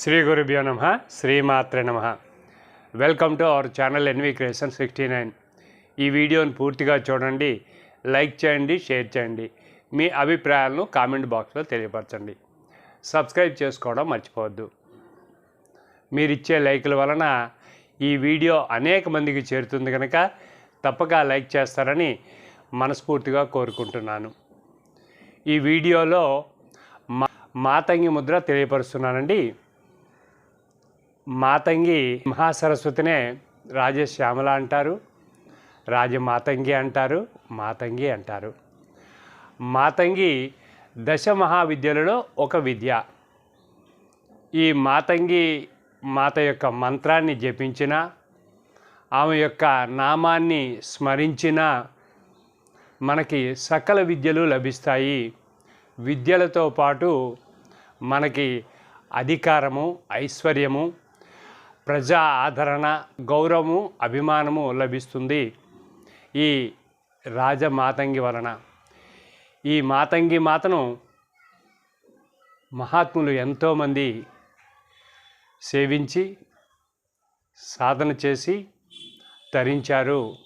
శ్రీ గురుభ్యో నమ శ్రీమాత్రే నమ. Welcome to our channel NV creation sixty nine ఈ వీడియోని పూర్తిగా చూడండి లైక్ చేయండి షేర్ చేయండి. మీ అభిప్రాయాలను కామెంట్ బాక్స్లో తెలియపరచండి. సబ్స్క్రైబ్ చేసుకోవడం మర్చిపోవద్దు. మీరిచ్చే లైకుల వలన ఈ వీడియో అనేక మందికి చేరుతుంది కనుక తప్పక లైక్ చేస్తారని మనస్ఫూర్తిగా కోరుకుంటున్నాను. ఈ వీడియోలో మా మాతంగి ముద్ర తెలియపరుస్తున్నానండి. మాతంగి మహాసరస్వతినే రాజశ్యామల అంటారు రాజమాతంగి అంటారు మాతంగి అంటారు. మాతంగి దశ మహావిద్యలలో ఒక విద్య. ఈ మాతంగి మాత యొక్క మంత్రాన్ని జపించిన ఆమె యొక్క నామాన్ని స్మరించిన మనకి సకల విద్యలు లభిస్తాయి. విద్యలతో పాటు మనకి అధికారము ఐశ్వర్యము ప్రజా ఆదరణ గౌరవము అభిమానము లభిస్తుంది ఈ రాజమాతంగి వలన. ఈ మాతంగి మాతను మహాత్ములు ఎంతోమంది సేవించి సాధన చేసి తరించారు.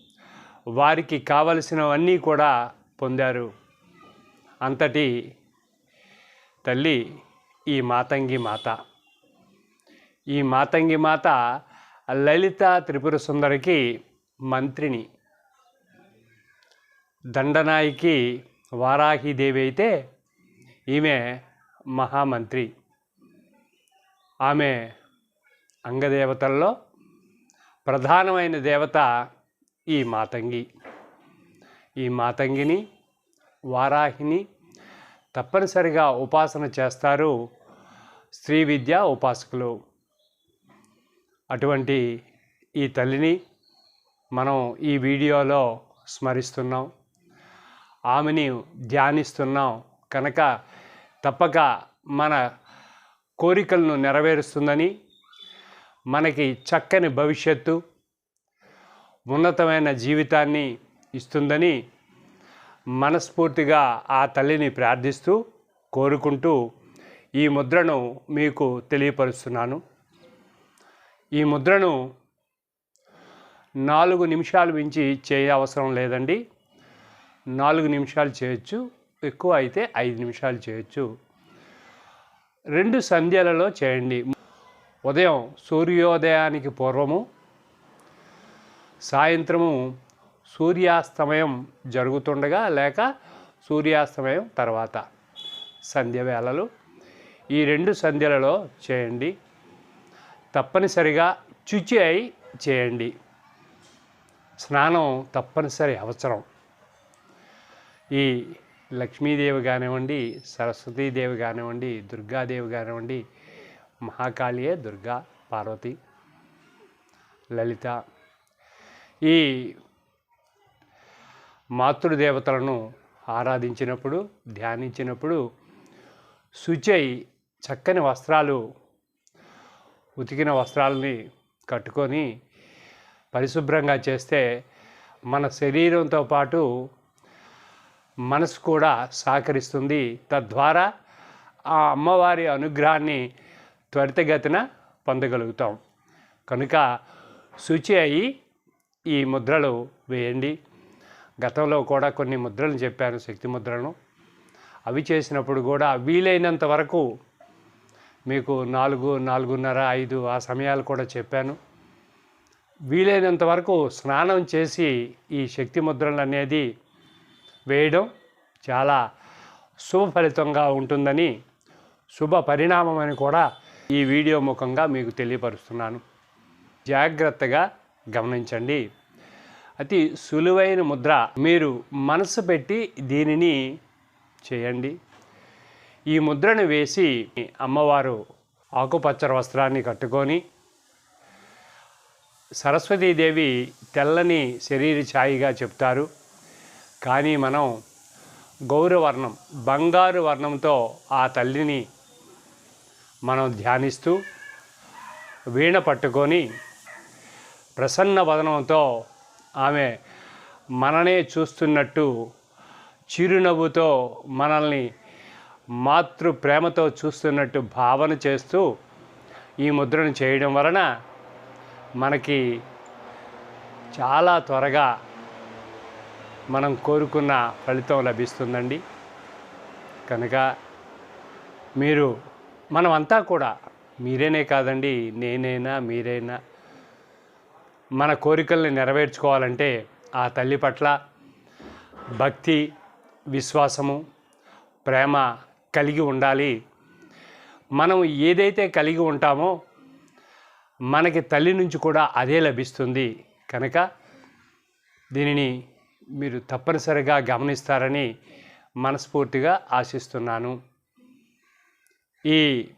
వారికి కావలసినవన్నీ కూడా పొందారు. అంతటి తల్లి ఈ మాతంగి మాత. ఈ మాతంగి మాత లలిత త్రిపుర సుందరికి మంత్రిని. దండనాయికి వారాహిదేవి అయితే ఈమె మహామంత్రి. ఆమె అంగదేవతల్లో ప్రధానమైన దేవత ఈ మాతంగి. ఈ మాతంగిని వారాహిని తప్పనిసరిగా ఉపాసన చేస్తారు స్త్రీ విద్య ఉపాసకులు. అటువంటి ఈ తల్లిని మనం ఈ వీడియోలో స్మరిస్తున్నాం. ఆమెని ధ్యానిస్తున్నాం. కనుక తప్పక మన కోరికలను నెరవేరుస్తుందని మనకి చక్కని భవిష్యత్తు ఉన్నతమైన జీవితాన్ని ఇస్తుందని మనస్ఫూర్తిగా ఆ తల్లిని ప్రార్థిస్తూ కోరుకుంటూ ఈ ముద్రను మీకు తెలియపరుస్తున్నాను. ఈ ముద్రను నాలుగు నిమిషాలు మించి చేయ అవసరం లేదండి. నాలుగు నిమిషాలు చేయొచ్చు ఎక్కువ అయితే ఐదు నిమిషాలు చేయొచ్చు. రెండు సంధ్యలలో చేయండి. ఉదయం సూర్యోదయానికి పూర్వము సాయంత్రము సూర్యాస్తమయం జరుగుతుండగా లేక సూర్యాస్తమయం తర్వాత సంధ్య వేళలు. ఈ రెండు సంధ్యలలో చేయండి. తప్పనిసరిగా శుచి అయి చేయండి. స్నానం తప్పనిసరి అవసరం. ఈ లక్ష్మీదేవి కానివ్వండి సరస్వతీదేవి కానివ్వండి దుర్గాదేవి కానివ్వండి మహాకాళియే దుర్గా పార్వతి లలిత. ఈ మాతృదేవతలను ఆరాధించినప్పుడు ధ్యానించినప్పుడు శుచై చక్కని వస్త్రాలు ఉతికిన వస్త్రాలని కట్టుకొని పరిశుభ్రంగా చేస్తే మన శరీరంతో పాటు మనసు కూడా సహకరిస్తుంది. తద్వారా ఆ అమ్మవారి అనుగ్రహాన్ని త్వరితగతిన పొందగలుగుతాం. కనుక శుచి అయి ఈ ముద్రలు వేయండి. గతంలో కూడా కొన్ని ముద్రలు చెప్పాను శక్తి ముద్రలను. అవి చేసినప్పుడు కూడా వీలైనంత వరకు మీకు నాలుగు నాలుగున్నర ఐదు ఆ సమయాలు కూడా చెప్పాను. వీలైనంత వరకు స్నానం చేసి ఈ శక్తి ముద్రలు అనేది వేయడం చాలా శుభ ఫలితంగా ఉంటుందని శుభ పరిణామం అని కూడా ఈ వీడియో ముఖంగా మీకు తెలియపరుస్తున్నాను. జాగ్రత్తగా గమనించండి. అతి సులువైన ముద్ర మీరు మనసు పెట్టి దీనిని చేయండి. ఈ ముద్రను వేసి అమ్మవారు ఆకుపచ్చ వస్త్రాన్ని కట్టుకొని సరస్వతీదేవి తెల్లని శరీర ఛాయిగా చెప్తారు. కానీ మనం గౌరవర్ణం బంగారు వర్ణంతో ఆ తల్లిని మనం ధ్యానిస్తూ వీణ పట్టుకొని ప్రసన్న వదనంతో ఆమె మననే చూస్తున్నట్టు చిరునవ్వుతో మనల్ని మాతృ ప్రేమతో చూస్తున్నట్టు భావన చేస్తూ ఈ ముద్రను చేయడం వలన మనకి చాలా త్వరగా మనం కోరుకున్న ఫలితం లభిస్తుందండి. కనుక మీరు మనమంతా కూడా మీరేనే కాదండి నేనైనా మీరైనా మన కోరికల్ని నెరవేర్చుకోవాలంటే ఆ తల్లి పట్ల భక్తి విశ్వాసము ప్రేమ కలిగి ఉండాలి. మనం ఏదైతే కలిగి ఉంటామో మనకి తల్లి నుంచి కూడా అదే లభిస్తుంది. కనుక దీనిని మీరు తప్పనిసరిగా గమనిస్తారని మనస్ఫూర్తిగా ఆశిస్తున్నాను. ఈ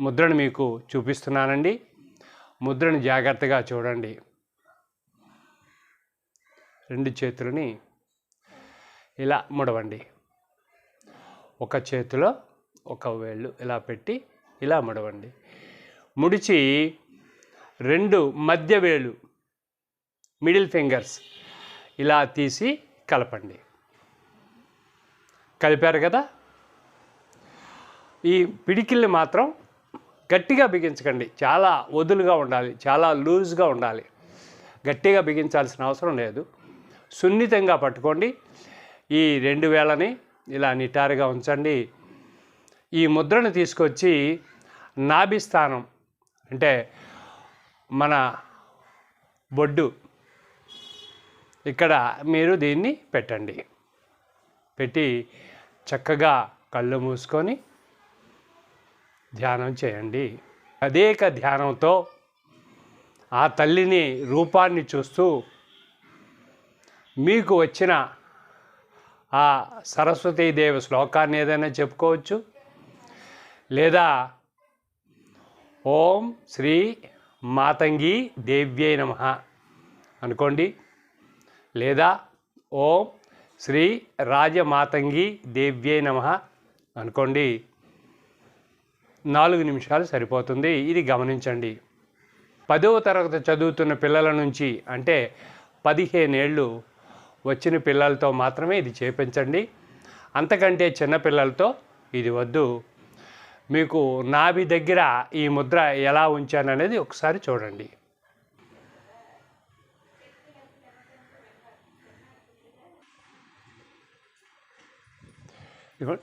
ముద్రను మీకు చూపిస్తున్నానండి. ముద్రను జాగ్రత్తగా చూడండి. రెండు చేతులని ఇలా ముడవండి. ఒక చేతిలో ఒక వేళ్ళు ఇలా పెట్టి ఇలా ముడవండి. ముడిచి రెండు మధ్య వేలు మిడిల్ ఫింగర్స్ ఇలా తీసి కలపండి. కలిపారు కదా? ఈ పిడికిల్ని మాత్రం గట్టిగా బిగించకండి. చాలా వదులుగా ఉండాలి. చాలా లూజ్గా ఉండాలి. గట్టిగా బిగించాల్సిన అవసరం లేదు. సున్నితంగా పట్టుకోండి. ఈ రెండు వేలని ఇలా నిటారుగా ఉంచండి. ఈ ముద్రను తీసుకొచ్చి నాభిస్థానం అంటే మన బొడ్డు ఇక్కడ మీరు దీన్ని పెట్టండి. పెట్టి చక్కగా కళ్ళు మూసుకొని ధ్యానం చేయండి. అదేక ధ్యానంతో ఆ తల్లిని రూపాన్ని చూస్తూ మీకు వచ్చిన ఆ సరస్వతీదేవి శ్లోకాన్ని ఏదైనా చెప్పుకోవచ్చు? లేదా ఓం శ్రీ మాతంగి దేవ్యై నమ అనుకోండి. లేదా ఓం శ్రీ రాజమాతంగి దేవ్యై నమ అనుకోండి. నాలుగు నిమిషాలు సరిపోతుంది. ఇది గమనించండి. పదవ తరగతి చదువుతున్న పిల్లల నుంచి అంటే పదిహేనేళ్ళు వచ్చిన పిల్లలతో మాత్రమే ఇది చేపించండి. అంతకంటే చిన్న పిల్లలతో ఇది వద్దు. మీకు నాభి దగ్గర ఈ ముద్ర ఎలా ఉంచాననేది ఒకసారి చూడండి.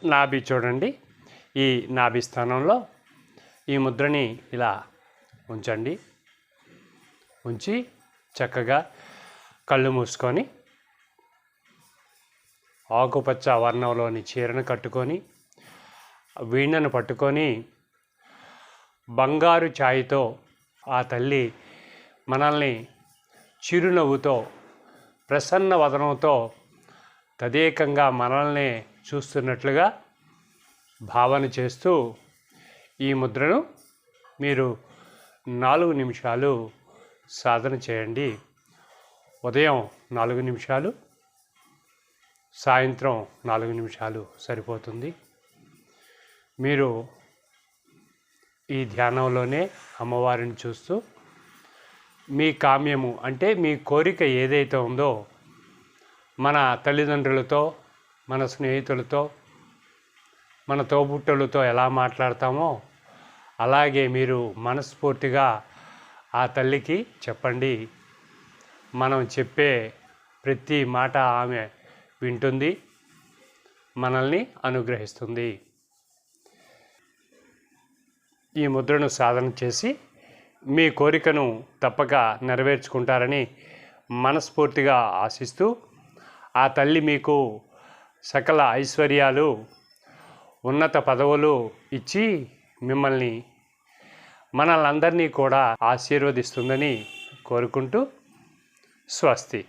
నాభి చూడండి. ఈ నాభి స్థానంలో ఈ ముద్రని ఇలా ఉంచండి. ఉంచి చక్కగా కళ్ళు మూసుకొని ఆకుపచ్చ వర్ణంలోని చీరను కట్టుకొని వీణను పట్టుకొని బంగారు ఛాయితో ఆ తల్లి మనల్ని చిరునవ్వుతో ప్రసన్న వదనంతో తదేకంగా మనల్ని చూస్తున్నట్లుగా భావన చేస్తూ ఈ ముద్రను మీరు నాలుగు నిమిషాలు సాధన చేయండి. ఉదయం నాలుగు నిమిషాలు. సాయంత్రం నాలుగు నిమిషాలు సరిపోతుంది. మీరు ఈ ధ్యానంలోనే అమ్మవారిని చూస్తూ మీ కామ్యము అంటే మీ కోరిక ఏదైతే ఉందో మన తల్లిదండ్రులతో మన స్నేహితులతో మన తోబుట్టులతో ఎలా మాట్లాడతామో అలాగే మీరు మనస్ఫూర్తిగా ఆ తల్లికి చెప్పండి. మనం చెప్పే ప్రతి మాట ఆమె వింటుంది మనల్ని అనుగ్రహిస్తుంది. ఈ ముద్రను సాధన చేసి మీ కోరికను తప్పక నెరవేర్చుకుంటారని మనస్ఫూర్తిగా ఆశిస్తూ ఆ తల్లి మీకు సకల ఐశ్వర్యాలు ఉన్నత పదవులు ఇచ్చి మిమ్మల్ని మనల్ని కూడా ఆశీర్వదిస్తుందని కోరుకుంటూ స్వస్తి.